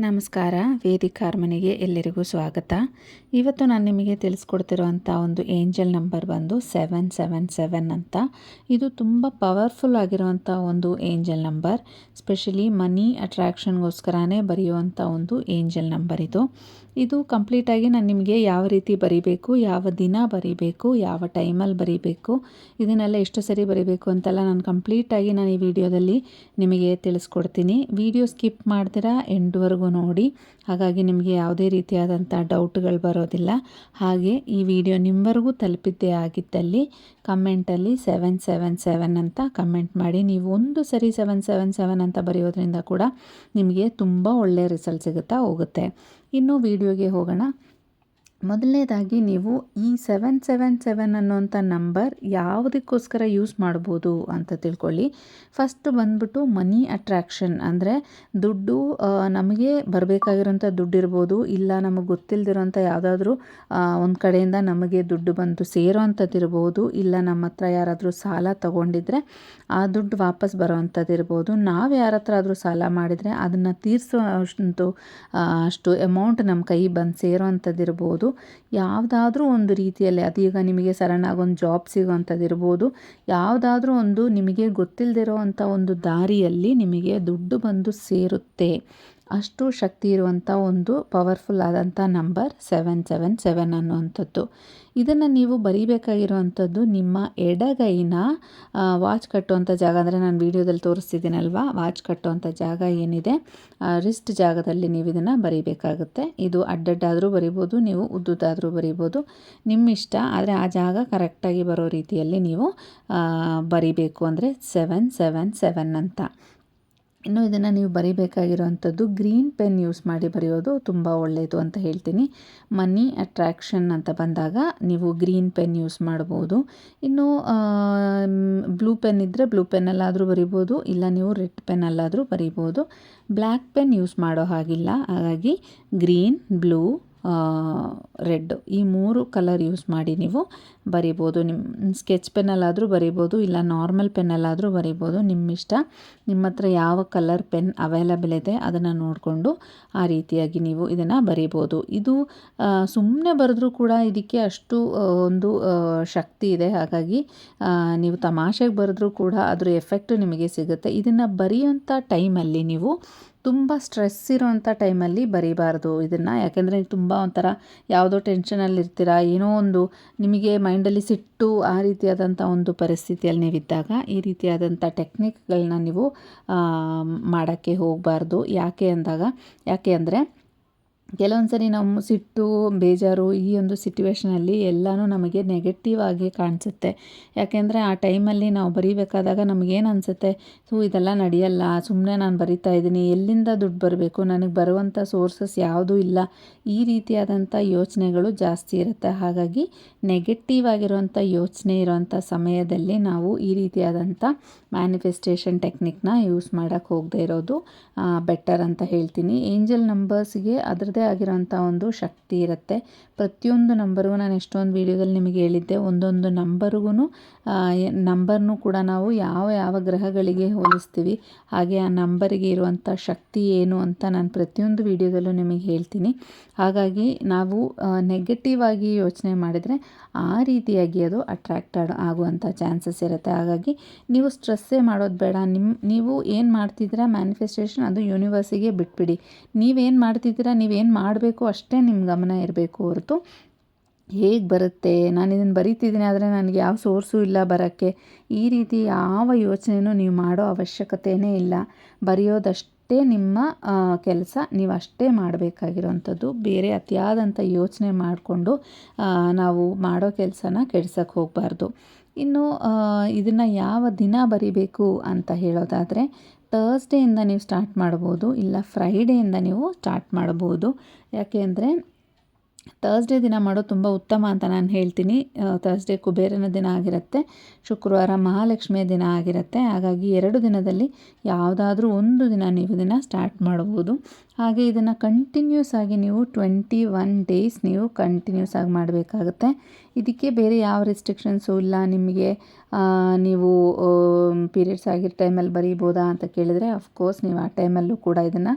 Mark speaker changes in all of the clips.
Speaker 1: ನಮಸ್ಕಾರ. ವೇದಿಕ ಮನೆಗೆ ಎಲ್ಲರಿಗೂ ಸ್ವಾಗತ. ಇವತ್ತು ನಾನು ನಿಮಗೆ ತಿಳಿಸ್ಕೊಡ್ತಿರುವಂಥ ಒಂದು ಏಂಜಲ್ ನಂಬರ್ ಬಂದು ಸೆವೆನ್ ಸೆವೆನ್ ಸೆವೆನ್ ಅಂತ. ಇದು ತುಂಬ ಪವರ್ಫುಲ್ ಆಗಿರುವಂಥ ಒಂದು ಏಂಜಲ್ ನಂಬರ್. ಸ್ಪೆಷಲಿ ಮನಿ ಅಟ್ರ್ಯಾಕ್ಷನ್ಗೋಸ್ಕರನೇ ಬರೆಯುವಂಥ ಒಂದು ಏಂಜಲ್ ನಂಬರ್ ಇದು. ಇದು ಕಂಪ್ಲೀಟಾಗಿ ನಾನು ನಿಮಗೆ ಯಾವ ರೀತಿ ಬರಿಬೇಕು, ಯಾವ ದಿನ ಬರಿಬೇಕು, ಯಾವ ಟೈಮಲ್ಲಿ ಬರಿಬೇಕು, ಇದನ್ನೆಲ್ಲ ಎಷ್ಟು ಸರಿ ಬರಿಬೇಕು ಅಂತೆಲ್ಲ ನಾನು ಕಂಪ್ಲೀಟಾಗಿ ನಾನು ಈ ವಿಡಿಯೋದಲ್ಲಿ ನಿಮಗೆ ತಿಳಿಸ್ಕೊಡ್ತೀನಿ. ವಿಡಿಯೋ ಸ್ಕಿಪ್ ಮಾಡ್ತೀರಾ ಎಂಡ್ವರೆಗೂ ನೋಡಿ. ಹಾಗಾಗಿ ನಿಮಗೆ ಯಾವುದೇ ರೀತಿಯಾದಂಥ ಡೌಟ್ಗಳು ಬರೋದಿಲ್ಲ. ಹಾಗೆ ಈ ವಿಡಿಯೋ ನಿಮ್ಮವರೆಗೂ ತಲುಪಿದ್ದೇ ಆಗಿದ್ದಲ್ಲಿ ಕಮೆಂಟಲ್ಲಿ ಸೆವೆನ್ ಸೆವೆನ್ ಸೆವೆನ್ ಅಂತ ಕಮೆಂಟ್ ಮಾಡಿ. ನೀವು ಒಂದು ಸರಿ ಸೆವೆನ್ ಸೆವೆನ್ ಸೆವೆನ್ ಅಂತ ಬರೆಯೋದ್ರಿಂದ ಕೂಡ ನಿಮಗೆ ತುಂಬ ಒಳ್ಳೆಯ ರಿಸಲ್ಟ್ ಸಿಗುತ್ತಾ ಹೋಗುತ್ತೆ. ಇನ್ನು ವಿಡಿಯೋಗೆ ಹೋಗೋಣ. ಮೊದಲನೇದಾಗಿ ನೀವು ಈ ಸೆವೆನ್ ಸೆವೆನ್ ಸೆವೆನ್ ಅನ್ನೋಂಥ ನಂಬರ್ ಯಾವುದಕ್ಕೋಸ್ಕರ ಯೂಸ್ ಮಾಡ್ಬೋದು ಅಂತ ತಿಳ್ಕೊಳ್ಳಿ. ಫಸ್ಟ್ ಬಂದ್ಬಿಟ್ಟು ಮನಿ ಅಟ್ರ್ಯಾಕ್ಷನ್ ಅಂದರೆ ದುಡ್ಡು ನಮಗೆ ಬರಬೇಕಾಗಿರೋಂಥ ದುಡ್ಡು ಇರ್ಬೋದು, ಇಲ್ಲ ನಮಗೆ ಗೊತ್ತಿಲ್ಲದಿರೋಂಥ ಯಾವುದಾದ್ರೂ ಒಂದು ಕಡೆಯಿಂದ ನಮಗೆ ದುಡ್ಡು ಬಂದು ಸೇರೋ ಅಂಥದ್ದು ಇರ್ಬೋದು, ಇಲ್ಲ ನಮ್ಮ ಹತ್ರ ಯಾರಾದರೂ ಸಾಲ ತಗೊಂಡಿದ್ರೆ ಆ ದುಡ್ಡು ವಾಪಸ್ ಬರೋ ಅಂಥದ್ದು ಇರ್ಬೋದು. ನಾವು ಯಾರ ಹತ್ರ ಆದರೂ ಸಾಲ ಮಾಡಿದರೆ ಅದನ್ನು ತೀರಿಸೋ ಅಷ್ಟು ಅಷ್ಟು ಅಮೌಂಟ್ ನಮ್ಮ ಕೈ ಬಂದು ಸೇರೋ ಅಂಥದ್ದು ಇರ್ಬೋದು. ಯಾವುದಾದ್ರೂ ಒಂದು ರೀತಿಯಲ್ಲಿ ಅದೀಗ ನಿಮಗೆ ಸರಣಾಗಿ ಒಂದು ಜಾಬ್ ಸಿಗೋವಂಥದ್ದು ಇರ್ಬೋದು. ಯಾವುದಾದ್ರೂ ಒಂದು ನಿಮಗೆ ಗೊತ್ತಿಲ್ಲದಿರೋ ಒಂದು ದಾರಿಯಲ್ಲಿ ನಿಮಗೆ ದುಡ್ಡು ಬಂದು ಸೇರುತ್ತೆ. ಅಷ್ಟು ಶಕ್ತಿ ಇರುವಂಥ ಒಂದು ಪವರ್ಫುಲ್ ಆದಂಥ ನಂಬರ್ ಸೆವೆನ್ ಸೆವೆನ್ ಸೆವೆನ್ ಅನ್ನುವಂಥದ್ದು. ಇದನ್ನು ನೀವು ಬರೀಬೇಕಾಗಿರುವಂಥದ್ದು ನಿಮ್ಮ ಎಡಗೈನ ವಾಚ್ ಕಟ್ಟುವಂಥ ಜಾಗ. ಅಂದರೆ ನಾನು ವೀಡಿಯೋದಲ್ಲಿ ತೋರಿಸ್ತಿದ್ದೀನಲ್ವಾ? ವಾಚ್ ಕಟ್ಟುವಂಥ ಜಾಗ ಏನಿದೆ? ರಿಸ್ಟ್ ಜಾಗದಲ್ಲಿ ನೀವು ಇದನ್ನು ಬರೀಬೇಕಾಗುತ್ತೆ. ಇದು ಅಡ್ಡಡ್ಡಾದರೂ ಬರಿಬೋದು, ನೀವು ಉದ್ದುದಾದರೂ ಬರಿಬೋದು ನಿಮ್ಮ ಇಷ್ಟ ಆದರೆ ಆ ಜಾಗ ಕರೆಕ್ಟಾಗಿ ಬರೋ ರೀತಿಯಲ್ಲಿ ನೀವು ಬರಿಬೇಕು. ಅಂದರೆ ಸೆವೆನ್ ಸೆವೆನ್ ಸೆವೆನ್ ಅಂತ. ಇನ್ನು ಇದನ್ನು ನೀವು ಬರೀಬೇಕಾಗಿರುವಂಥದ್ದು ಗ್ರೀನ್ ಪೆನ್ ಯೂಸ್ ಮಾಡಿ ಬರೆಯೋದು ತುಂಬ ಒಳ್ಳೆಯದು ಅಂತ ಹೇಳ್ತೀನಿ. ಮನಿ ಅಟ್ರ್ಯಾಕ್ಷನ್ ಅಂತ ಬಂದಾಗ ನೀವು ಗ್ರೀನ್ ಪೆನ್ ಯೂಸ್ ಮಾಡ್ಬೋದು. ಇನ್ನು ಬ್ಲೂ ಪೆನ್ ಇದ್ದರೆ ಬ್ಲೂ ಪೆನ್ನಲ್ಲಾದರೂ ಬರಿಬೋದು, ಇಲ್ಲ ನೀವು ರೆಡ್ ಪೆನ್ನಲ್ಲಾದರೂ ಬರಿಬೋದು. ಬ್ಲ್ಯಾಕ್ ಪೆನ್ ಯೂಸ್ ಮಾಡೋ ಹಾಗಿಲ್ಲ. ಹಾಗಾಗಿ ಗ್ರೀನ್, ಬ್ಲೂ ರೆಡ್ ಈ ಮೂರು ಕಲರ್ ಯೂಸ್ ಮಾಡಿ ನೀವು ಬರಿಬೋದು. ನಿಮ್ಮ ಸ್ಕೆಚ್ ಪೆನ್ನಲ್ಲಾದರೂ ಬರಿಬೋದು, ಇಲ್ಲ ನಾರ್ಮಲ್ ಪೆನ್ನಲ್ಲಾದರೂ ಬರಿಬೋದು. ನಿಮ್ಮ ಇಷ್ಟ ನಿಮ್ಮ ಹತ್ರ ಯಾವ ಕಲರ್ ಪೆನ್ ಅವೈಲಬಲ್ ಇದೆ ಅದನ್ನು ನೋಡಿಕೊಂಡು ಆ ರೀತಿಯಾಗಿ ನೀವು ಇದನ್ನು ಬರಿಬೋದು. ಇದು ಸುಮ್ಮನೆ ಬರೆದ್ರೂ ಕೂಡ ಇದಕ್ಕೆ ಅಷ್ಟು ಒಂದು ಶಕ್ತಿ ಇದೆ. ಹಾಗಾಗಿ ನೀವು ತಮಾಷೆಗೆ ಬರೆದ್ರೂ ಕೂಡ ಅದರ ಎಫೆಕ್ಟ್ ನಿಮಗೆ ಸಿಗುತ್ತೆ. ಇದನ್ನು ಬರೆಯುವಂಥ ಟೈಮಲ್ಲಿ ನೀವು ತುಂಬ ಸ್ಟ್ರೆಸ್ ಇರೋವಂಥ ಟೈಮಲ್ಲಿ ಬರೀಬಾರ್ದು ಇದನ್ನು. ಯಾಕೆಂದರೆ ತುಂಬ ಒಂಥರ ಯಾವುದೋ ಟೆನ್ಷನಲ್ಲಿ ಇರ್ತೀರ ಏನೋ ಒಂದು ನಿಮಗೆ ಮೈಂಡಲ್ಲಿ ಸಿಟ್ಟು ಆ ರೀತಿಯಾದಂಥ ಒಂದು ಪರಿಸ್ಥಿತಿಯಲ್ಲಿ ನೀವಿದ್ದಾಗ, ಈ ರೀತಿಯಾದಂಥ ಟೆಕ್ನಿಕ್ಗಳನ್ನ ನೀವು ಮಾಡೋಕ್ಕೆ ಹೋಗಬಾರ್ದು. ಯಾಕೆ ಅಂದಾಗ, ಯಾಕೆ ಅಂದರೆ ಕೆಲವೊಂದು ಸರಿ ನಮ್ಮ ಸಿಟ್ಟು, ಬೇಜಾರು ಈ ಒಂದು ಸಿಟ್ಯುವೇಷನಲ್ಲಿ ಎಲ್ಲನೂ ನಮಗೆ ನೆಗೆಟಿವ್ ಆಗಿ ಕಾಣಿಸುತ್ತೆ. ಯಾಕೆಂದರೆ ಆ ಟೈಮಲ್ಲಿ ನಾವು ಬರೀಬೇಕಾದಾಗ ನಮಗೇನು ಅನಿಸುತ್ತೆ? ಸೊ ಇದೆಲ್ಲ ನಡೆಯಲ್ಲ ಸುಮ್ಮನೆ ನಾನು ಬರಿತಾ ಇದ್ದೀನಿ, ಎಲ್ಲಿಂದ ದುಡ್ಡು ಬರಬೇಕು? ನನಗೆ ಬರುವಂಥ ಸೋರ್ಸಸ್ ಯಾವುದೂ ಇಲ್ಲ. ಈ ರೀತಿಯಾದಂಥ ಯೋಚನೆಗಳು ಜಾಸ್ತಿ ಇರುತ್ತೆ. ಹಾಗಾಗಿ ನೆಗೆಟಿವ್ ಆಗಿರುವಂಥ ಯೋಚನೆ ಇರುವಂಥ ಸಮಯದಲ್ಲಿ ನಾವು ಈ ರೀತಿಯಾದಂಥ ಮ್ಯಾನಿಫೆಸ್ಟೇಷನ್ ಟೆಕ್ನಿಕ್ನ ಯೂಸ್ ಮಾಡೋಕ್ಕೆ ಹೋಗದೆ ಇರೋದು ಬೆಟರ್ ಅಂತ ಹೇಳ್ತೀನಿ. ಏಂಜಲ್ ನಂಬರ್ಸ್ಗೆ ಅದರದ್ದೇ ಆಗಿರೋಂಥ ಒಂದು ಶಕ್ತಿ ಇರುತ್ತೆ. ಪ್ರತಿಯೊಂದು ನಂಬರ್ಗೂ ನಾನು ಎಷ್ಟೊಂದು ವೀಡಿಯೋದಲ್ಲಿ ನಿಮಗೆ ಹೇಳಿದ್ದೆ, ಒಂದೊಂದು ನಂಬರ್ಗೂ ನಂಬರ್ನೂ ಕೂಡ ನಾವು ಯಾವ ಯಾವ ಗ್ರಹಗಳಿಗೆ ಹೋಲಿಸ್ತೀವಿ, ಹಾಗೆ ಆ ನಂಬರಿಗೆ ಇರುವಂಥ ಶಕ್ತಿ ಏನು ಅಂತ ನಾನು ಪ್ರತಿಯೊಂದು ವೀಡಿಯೋದಲ್ಲೂ ನಿಮಗೆ ಹೇಳ್ತೀನಿ. ಹಾಗಾಗಿ ನಾವು ನೆಗೆಟಿವ್ ಆಗಿ ಯೋಚನೆ ಮಾಡಿದರೆ ಆ ರೀತಿಯಾಗಿ ಅದು ಅಟ್ರ್ಯಾಕ್ಟೆಡ್ ಆಗುವಂಥ ಚಾನ್ಸಸ್ ಇರುತ್ತೆ. ಹಾಗಾಗಿ ನೀವು ಸ್ಟ್ರೆಸ್ಸೇ ಮಾಡೋದು ಬೇಡ. ನಿಮ್ಮ ನೀವು ಏನು ಮಾಡ್ತಿದ್ದೀರಾ ಮ್ಯಾನಿಫೆಸ್ಟೇಷನ್ ಅದು ಯೂನಿವರ್ಸಿಗೆ ಬಿಟ್ಬಿಡಿ. ನೀವೇನು ಮಾಡ್ತಿದ್ದೀರಾ, ನೀವೇನು ಮಾಡಬೇಕು ಅಷ್ಟೇ ನಿಮ್ಮ ಗಮನ ಇರಬೇಕು ಹೊರತು ಹೇಗೆ ಬರುತ್ತೆ? ನಾನು ಇದನ್ನು ಬರೀತಿದ್ದೀನಿ, ಆದರೆ ನನಗೆ ಯಾವ ಸೋರ್ಸು ಇಲ್ಲ ಬರೋಕ್ಕೆ. ಈ ರೀತಿ ಯಾವ ಯೋಚನೆಯೂ ನೀವು ಮಾಡೋ ಅವಶ್ಯಕತೆಯೇ ಇಲ್ಲ. ಬರೆಯೋದಷ್ಟೇ ನಿಮ್ಮ ಕೆಲಸ, ನೀವು ಅಷ್ಟೇ ಮಾಡಬೇಕಾಗಿರೋವಂಥದ್ದು ಬೇರೆ ಅತಿಯಾದಂಥ ಯೋಚನೆ ಮಾಡಿಕೊಂಡು ನಾವು ಮಾಡೋ ಕೆಲಸನ ಕೆಡ್ಸೋಕ್ಕೆ ಹೋಗಬಾರ್ದು. ಇನ್ನು ಇದನ್ನು ಯಾವ ದಿನ ಬರಿಬೇಕು ಅಂತ ಹೇಳೋದಾದರೆ ತರ್ಸ್ಡೇಯಿಂದ ನೀವು ಸ್ಟಾರ್ಟ್ ಮಾಡ್ಬೋದು, ಇಲ್ಲ ಫ್ರೈಡೇಯಿಂದ ನೀವು ಸ್ಟಾರ್ಟ್ ಮಾಡ್ಬೋದು. ಯಾಕೆ ಅಂದರೆ ತರ್ಸ್ಡೇ ದಿನ ಮಾಡೋದು ತುಂಬ ಉತ್ತಮ ಅಂತ ನಾನು ಹೇಳ್ತೀನಿ. ತರ್ಸ್ಡೇ ಕುಬೇರನ ದಿನ ಆಗಿರುತ್ತೆ, ಶುಕ್ರವಾರ ಮಹಾಲಕ್ಷ್ಮಿಯ ದಿನ ಆಗಿರುತ್ತೆ. ಹಾಗಾಗಿ ಎರಡು ದಿನದಲ್ಲಿ ಯಾವುದಾದ್ರೂ ಒಂದು ದಿನ ನೀವು ಇದನ್ನು ಸ್ಟಾರ್ಟ್ ಮಾಡ್ಬೋದು. ಹಾಗೆ ಇದನ್ನು ಕಂಟಿನ್ಯೂಸ್ ಆಗಿ ನೀವು ಟ್ವೆಂಟಿ ಒನ್ ಡೇಸ್ ನೀವು ಕಂಟಿನ್ಯೂಸ್ ಆಗಿ ಮಾಡಬೇಕಾಗುತ್ತೆ. ಇದಕ್ಕೆ ಬೇರೆ ಯಾವ ರೆಸ್ಟ್ರಿಕ್ಷನ್ಸು ಇಲ್ಲ. ನಿಮಗೆ ನೀವು ಪೀರಿಯಡ್ಸ್ ಆಗಿರೋ ಟೈಮಲ್ಲಿ ಬರೀಬೋದಾ ಅಂತ ಕೇಳಿದರೆ ಅಫ್ಕೋರ್ಸ್ ನೀವು ಆ ಟೈಮಲ್ಲೂ ಕೂಡ ಇದನ್ನು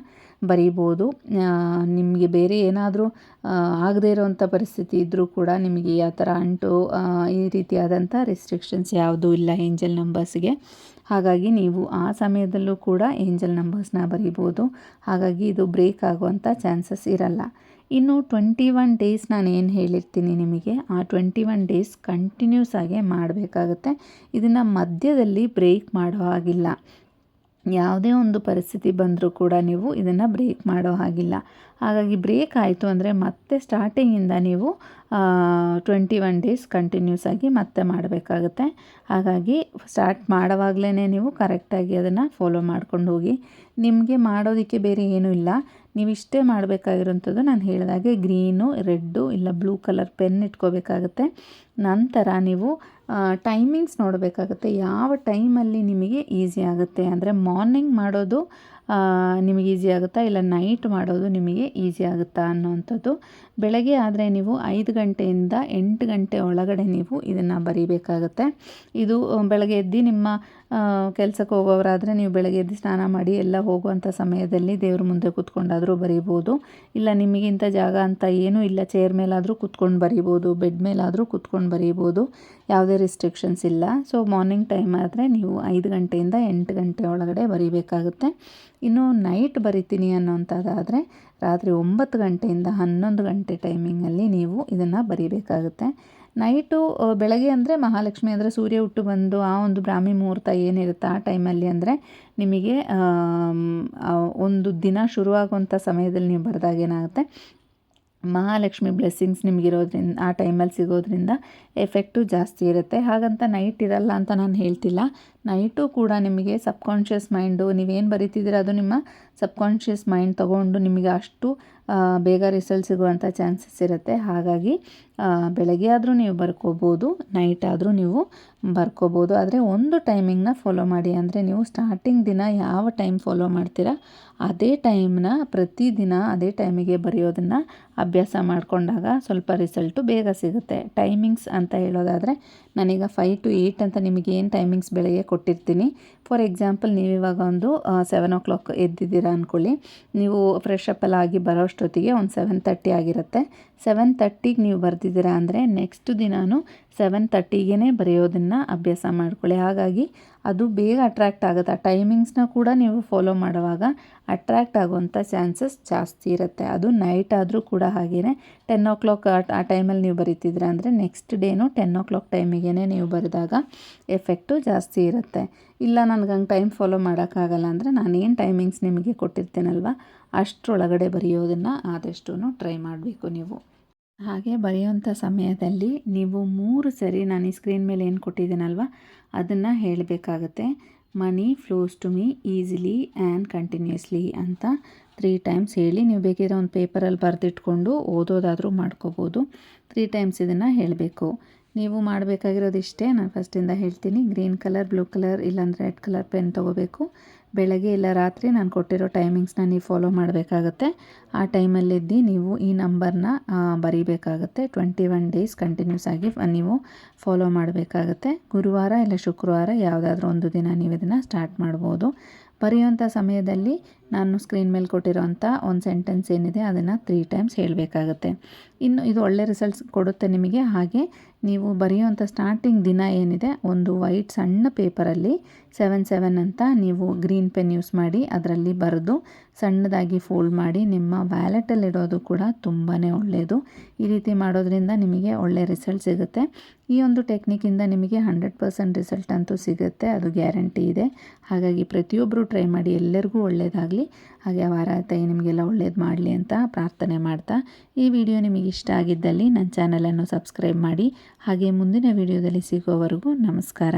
Speaker 1: ಬರೀಬೋದು. ನಿಮಗೆ ಬೇರೆ ಏನಾದರೂ ಆಗದೇ ಇರೋವಂಥ ಪರಿಸ್ಥಿತಿ ಇದ್ದರೂ ಕೂಡ ನಿಮಗೆ ಆ ಥರ ಅಂಟು ಈ ರೀತಿಯಾದಂಥ ರೆಸ್ಟ್ರಿಕ್ಷನ್ಸ್ ಯಾವುದೂ ಇಲ್ಲ ಏಂಜಲ್ ನಂಬರ್ಸ್ಗೆ ಹಾಗಾಗಿ ನೀವು ಆ ಸಮಯದಲ್ಲೂ ಕೂಡ ಏಂಜಲ್ ನಂಬರ್ಸ್ನ ಬರೀಬೋದು. ಹಾಗಾಗಿ ಇದು ಬ್ರೇಕ್ ಆಗುವಂಥ ಚಾನ್ಸಸ್ ಇರಲ್ಲ. ಇನ್ನು ಟ್ವೆಂಟಿ ಒನ್ ಡೇಸ್ ನಾನು ಏನು ಹೇಳಿರ್ತೀನಿ ನಿಮಗೆ, ಆ ಟ್ವೆಂಟಿ ಒನ್ ಡೇಸ್ ಕಂಟಿನ್ಯೂಸ್ ಆಗಿ ಮಾಡಬೇಕಾಗುತ್ತೆ. ಇದನ್ನು ಮಧ್ಯದಲ್ಲಿ ಬ್ರೇಕ್ ಮಾಡೋ ಹಾಗಿಲ್ಲ. ಯಾವುದೇ ಒಂದು ಪರಿಸ್ಥಿತಿ ಬಂದರೂ ಕೂಡ ನೀವು ಇದನ್ನು ಬ್ರೇಕ್ ಮಾಡೋ ಹಾಗಿಲ್ಲ. ಹಾಗಾಗಿ ಬ್ರೇಕ್ ಆಯಿತು ಅಂದರೆ ಮತ್ತೆ ಸ್ಟಾರ್ಟಿಂಗಿಂದ ನೀವು ಟ್ವೆಂಟಿ ಒನ್ ಡೇಸ್ ಕಂಟಿನ್ಯೂಸ್ ಆಗಿ ಮತ್ತೆ ಮಾಡಬೇಕಾಗುತ್ತೆ. ಹಾಗಾಗಿ ಸ್ಟಾರ್ಟ್ ಮಾಡೋವಾಗಲೇ ನೀವು ಕರೆಕ್ಟಾಗಿ ಅದನ್ನು ಫಾಲೋ ಮಾಡ್ಕೊಂಡು ಹೋಗಿ. ನಿಮಗೆ ಮಾಡೋದಕ್ಕೆ ಬೇರೆ ಏನೂ ಇಲ್ಲ. ನೀವು ಇಷ್ಟೇ ಮಾಡಬೇಕಾಗಿರೋಂಥದ್ದು ನಾನು ಹೇಳಿದಾಗೆ ಗ್ರೀನು ರೆಡ್ಡು ಇಲ್ಲ ಬ್ಲೂ ಕಲರ್ ಪೆನ್ ಇಟ್ಕೋಬೇಕಾಗುತ್ತೆ. ನಂತರ ನೀವು ಟೈಮಿಂಗ್ಸ್ ನೋಡಬೇಕಾಗುತ್ತೆ. ಯಾವ ಟೈಮಲ್ಲಿ ನಿಮಗೆ ಈಸಿ ಆಗುತ್ತೆ ಅಂದರೆ ಮಾರ್ನಿಂಗ್ ಮಾಡೋದು ನಿಮಗೆ ಈಸಿ ಆಗುತ್ತಾ? ಇಲ್ಲ ನೈಟ್ ಮಾಡೋದು ನಿಮಗೆ ಈಸಿ ಆಗುತ್ತಾ ಅನ್ನೋವಂಥದ್ದು. ಬೆಳಗ್ಗೆ ಆದರೆ ನೀವು ಐದು ಗಂಟೆಯಿಂದ ಎಂಟು ಗಂಟೆ ಒಳಗಡೆ ನೀವು ಇದನ್ನು ಬರೀಬೇಕಾಗತ್ತೆ. ಇದು ಬೆಳಗ್ಗೆ ಎದ್ದು ನಿಮ್ಮ ಕೆಲಸಕ್ಕೆ ಹೋಗೋವರಾದರೆ ನೀವು ಬೆಳಗ್ಗೆ ಎದ್ದು ಸ್ನಾನ ಮಾಡಿ ಎಲ್ಲ ಹೋಗುವಂಥ ಸಮಯದಲ್ಲಿ ದೇವ್ರ ಮುಂದೆ ಕೂತ್ಕೊಂಡಾದರೂ ಬರೀಬೋದು. ಇಲ್ಲ ನಿಮಗಿಂತ ಜಾಗ ಅಂತ ಏನೂ ಇಲ್ಲ ಚೇರ್ ಮೇಲಾದರೂ ಕೂತ್ಕೊಂಡು ಬರೀಬೋದು ಬೆಡ್ ಮೇಲಾದರೂ ಕೂತ್ಕೊಂಡು ಬರೀಬೋದು. ಯಾವುದೇ ರಿಸ್ಟ್ರಿಕ್ಷನ್ಸ್ ಇಲ್ಲ. ಸೊ ಮಾರ್ನಿಂಗ್ ಟೈಮ್ ಆದರೆ ನೀವು ಐದು ಗಂಟೆಯಿಂದ ಎಂಟು ಗಂಟೆ ಒಳಗಡೆ ಬರೀಬೇಕಾಗುತ್ತೆ. ಇನ್ನು ನೈಟ್ ಬರಿತೀನಿ ಅನ್ನೋಂಥದ್ದಾದರೆ ರಾತ್ರಿ ಒಂಬತ್ತು ಗಂಟೆಯಿಂದ ಹನ್ನೊಂದು ಗಂಟೆ ಟೈಮಿಂಗಲ್ಲಿ ನೀವು ಇದನ್ನು ಬರೀಬೇಕಾಗುತ್ತೆ. ನೈಟು ಬೆಳಗ್ಗೆ ಅಂದರೆ ಮಹಾಲಕ್ಷ್ಮಿ ಅಂದರೆ ಸೂರ್ಯ ಹುಟ್ಟು ಬಂದು ಆ ಒಂದು ಬ್ರಾಹ್ಮಿ ಮುಹೂರ್ತ ಏನಿರುತ್ತೆ ಆ ಟೈಮಲ್ಲಿ ಅಂದರೆ ನಿಮಗೆ ಒಂದು ದಿನ ಶುರುವಾಗುವಂಥ ಸಮಯದಲ್ಲಿ ನೀವು ಬರೆದಾಗ ಏನಾಗುತ್ತೆ? ಮಹಾಲಕ್ಷ್ಮಿ ಬ್ಲೆಸ್ಸಿಂಗ್ಸ್ ನಿಮಗಿರೋದ್ರಿಂದ ಆ ಟೈಮಲ್ಲಿ ಸಿಗೋದ್ರಿಂದ ಎಫೆಕ್ಟು ಜಾಸ್ತಿ ಇರುತ್ತೆ. ಹಾಗಂತ ನೈಟ್ ಇರಲ್ಲ ಅಂತ ನಾನು ಹೇಳ್ತಿಲ್ಲ. ನೈಟು ಕೂಡ ನಿಮಗೆ ಸಬ್ಕಾನ್ಷಿಯಸ್ ಮೈಂಡು ನೀವೇನು ಬರಿತಿದ್ದೀರ ಅದು ನಿಮ್ಮ ಸಬ್ಕಾನ್ಷಿಯಸ್ ಮೈಂಡ್ ತಗೊಂಡು ನಿಮಗೆ ಅಷ್ಟು ಬೇಗ ರಿಸಲ್ಟ್ ಸಿಗುವಂಥ ಚಾನ್ಸಸ್ ಇರುತ್ತೆ. ಹಾಗಾಗಿ ಬೆಳಗ್ಗೆ ಆದರೂ ನೀವು ಬರ್ಕೋಬೋದು, ನೈಟ್ ಆದರೂ ನೀವು ಬರ್ಕೋಬೋದು. ಆದರೆ ಒಂದು ಟೈಮಿಂಗ್ನ ಫಾಲೋ ಮಾಡಿ. ಅಂದರೆ ನೀವು ಸ್ಟಾರ್ಟಿಂಗ್ ದಿನ ಯಾವ ಟೈಮ್ ಫಾಲೋ ಮಾಡ್ತೀರಾ, ಅದೇ ಟೈಮ್ನ ಪ್ರತಿದಿನ ಅದೇ ಟೈಮಿಗೆ ಬರೆಯೋದನ್ನು ಅಭ್ಯಾಸ ಮಾಡಿಕೊಂಡಾಗ ಸ್ವಲ್ಪ ರಿಸಲ್ಟು ಬೇಗ ಸಿಗುತ್ತೆ. ಟೈಮಿಂಗ್ಸ್ ಅಂತ ಹೇಳೋದಾದರೆ, ನಾನೀಗ ಫೈವ್ ಟು ಏಯ್ಟ್ ಅಂತ ನಿಮಗೆ ಏನು ಟೈಮಿಂಗ್ಸ್ ಬೆಳಗ್ಗೆ ಕೊಟ್ಟಿರ್ತೀನಿ. ಫಾರ್ ಎಕ್ಸಾಂಪಲ್ ನೀವು ಇವಾಗ ಒಂದು ಸೆವೆನ್ ಓ ಕ್ಲಾಕ್ ಎದ್ದಿದ್ದೀರಾ ಅಂದ್ಕೊಳ್ಳಿ. ನೀವು ಫ್ರೆಶ್ ಅಪ್ ಎಲ್ಲ ಆಗಿ ಬರೋ ಅಷ್ಟೊತ್ತಿಗೆ ಒಂದು ಸೆವೆನ್ ತರ್ಟಿ ಆಗಿರುತ್ತೆ. ಸೆವೆನ್ ತರ್ಟಿಗೆ ನೀವು ಬರ್ತಿದ್ದೀರಾ ಅಂದರೆ ನೆಕ್ಸ್ಟ್ ದಿನಾನು ಸೆವೆನ್ ತರ್ಟಿಗೇ ಬರೆಯೋದನ್ನು ಅಭ್ಯಾಸ ಮಾಡ್ಕೊಳ್ಳಿ. ಹಾಗಾಗಿ ಅದು ಬೇಗ ಅಟ್ರ್ಯಾಕ್ಟ್ ಆಗುತ್ತೆ. ಆ ಟೈಮಿಂಗ್ಸ್ನ ಕೂಡ ನೀವು ಫಾಲೋ ಮಾಡುವಾಗ ಅಟ್ರ್ಯಾಕ್ಟ್ ಆಗುವಂಥ ಚಾನ್ಸಸ್ ಜಾಸ್ತಿ ಇರುತ್ತೆ. ಅದು ನೈಟ್ ಆದರೂ ಕೂಡ ಹಾಗೆಯೇ ಟೆನ್ ಓ ಕ್ಲಾಕ್ ಆ ಟೈಮಲ್ಲಿ ನೀವು ಬರೀತಿದ್ರೆ ಅಂದರೆ ನೆಕ್ಸ್ಟ್ ಡೇನು ಟೆನ್ ಓ ಕ್ಲಾಕ್ ಟೈಮಿಗೆ ನೀವು ಬರೆದಾಗ ಎಫೆಕ್ಟು ಜಾಸ್ತಿ ಇರುತ್ತೆ. ಇಲ್ಲ, ನನಗೆ ಹಂಗೆ ಟೈಮ್ ಫಾಲೋ ಮಾಡೋಕ್ಕಾಗಲ್ಲ ಅಂದರೆ ನಾನೇನು ಟೈಮಿಂಗ್ಸ್ ನಿಮಗೆ ಕೊಟ್ಟಿರ್ತೀನಲ್ವ? ಅಷ್ಟರೊಳಗಡೆ ಬರೆಯೋದನ್ನು ಆದಷ್ಟು ಟ್ರೈ ಮಾಡಬೇಕು ನೀವು. ಹಾಗೆ ಬರೆಯುವಂಥ ಸಮಯದಲ್ಲಿ ನೀವು ಮೂರು ಸರಿ ನಾನು ಈ ಸ್ಕ್ರೀನ್ ಮೇಲೆ ಏನು ಕೊಟ್ಟಿದ್ದೀನಲ್ವ, ಅದನ್ನು ಹೇಳಬೇಕಾಗತ್ತೆ. Money flows to me easily and continuously ಅಂತ ತ್ರೀ ಟೈಮ್ಸ್ ಹೇಳಿ ನೀವು ಬೇಕಿದ್ರೆ ಒಂದು ಪೇಪರಲ್ಲಿ ಬರೆದಿಟ್ಕೊಂಡು ಓದೋದಾದರೂ ಮಾಡ್ಕೋಬೋದು. ತ್ರೀ ಟೈಮ್ಸ್ ಇದನ್ನು ಹೇಳಬೇಕು. ನೀವು ಮಾಡಬೇಕಾಗಿರೋದು ಇಷ್ಟೇ, ನಾನು ಫಸ್ಟಿಂದ ಹೇಳ್ತೀನಿ. ಗ್ರೀನ್ ಕಲರ್, ಬ್ಲೂ ಕಲರ್, ಇಲ್ಲಾಂದರೆ ರೆಡ್ ಕಲರ್ ಪೆನ್ ತೊಗೋಬೇಕು. ಬೆಳಗ್ಗೆ ಇಲ್ಲ ರಾತ್ರಿ ನಾನು ಕೊಟ್ಟಿರೋ ಟೈಮಿಂಗ್ಸ್ನ ನೀವು ಫಾಲೋ ಮಾಡಬೇಕಾಗತ್ತೆ. ಆ ಟೈಮಲ್ಲಿದ್ದು ನೀವು ಈ ನಂಬರ್ನ ಬರೀಬೇಕಾಗತ್ತೆ. ಟ್ವೆಂಟಿ ಒನ್ ಡೇಸ್ ಕಂಟಿನ್ಯೂಸ್ ಆಗಿ ನೀವು ಫಾಲೋ ಮಾಡಬೇಕಾಗತ್ತೆ. ಗುರುವಾರ ಇಲ್ಲ ಶುಕ್ರವಾರ ಯಾವುದಾದ್ರೂ ಒಂದು ದಿನ ನೀವು ಇದನ್ನು ಸ್ಟಾರ್ಟ್ ಮಾಡ್ಬೋದು. ಬರೆಯುವಂಥ ಸಮಯದಲ್ಲಿ ನಾನು ಸ್ಕ್ರೀನ್ ಮೇಲೆ ಕೊಟ್ಟಿರೋಂಥ ಒಂದು ಸೆಂಟೆನ್ಸ್ ಏನಿದೆ ಅದನ್ನು ತ್ರೀ ಟೈಮ್ಸ್ ಹೇಳಬೇಕಾಗತ್ತೆ. ಇನ್ನು ಇದು ಒಳ್ಳೆ ರಿಸಲ್ಟ್ಸ್ ಕೊಡುತ್ತೆ ನಿಮಗೆ. ಹಾಗೆ ನೀವು ಬರೆಯುವಂಥ ಸ್ಟಾರ್ಟಿಂಗ್ ದಿನ ಏನಿದೆ, ಒಂದು ವೈಟ್ ಸಣ್ಣ ಪೇಪರಲ್ಲಿ ಸೆವೆನ್ ಸೆವೆನ್ ಅಂತ ನೀವು ಗ್ರೀನ್ ಪೆನ್ ಯೂಸ್ ಮಾಡಿ ಅದರಲ್ಲಿ ಬರೆದು ಸಣ್ಣದಾಗಿ ಫೋಲ್ಡ್ ಮಾಡಿ ನಿಮ್ಮ ವ್ಯಾಲೆಟಲ್ಲಿ ಇಡೋದು ಕೂಡ ತುಂಬಾ ಒಳ್ಳೆಯದು ಈ ರೀತಿ ಮಾಡೋದ್ರಿಂದ ನಿಮಗೆ ಒಳ್ಳೆ ರಿಸಲ್ಟ್ ಸಿಗುತ್ತೆ. ಈ ಒಂದು ಟೆಕ್ನಿಕಿಂದ ನಿಮಗೆ ಹಂಡ್ರೆಡ್ ಪರ್ಸೆಂಟ್ ರಿಸಲ್ಟ್ ಅಂತೂ ಸಿಗುತ್ತೆ, ಅದು ಗ್ಯಾರಂಟಿ ಇದೆ. ಹಾಗಾಗಿ ಪ್ರತಿಯೊಬ್ಬರು ಟ್ರೈ ಮಾಡಿ ಎಲ್ಲರಿಗೂ ಒಳ್ಳೆಯದಾಗಲಿ ಹಾಗೆ ವಾರ ತಾಯಿ ನಿಮಗೆಲ್ಲ ಒಳ್ಳೇದು ಮಾಡಲಿ ಅಂತ ಪ್ರಾರ್ಥನೆ ಮಾಡ್ತಾ, ಈ ವಿಡಿಯೋ ನಿಮಗೆ ಇಷ್ಟ ಆಗಿದ್ದಲ್ಲಿ ನನ್ನ ಚಾನಲನ್ನು ಸಬ್ಸ್ಕ್ರೈಬ್ ಮಾಡಿ. ಹಾಗೆ ಮುಂದಿನ ವಿಡಿಯೋದಲ್ಲಿ ಸಿಗೋವರೆಗೂ ನಮಸ್ಕಾರ.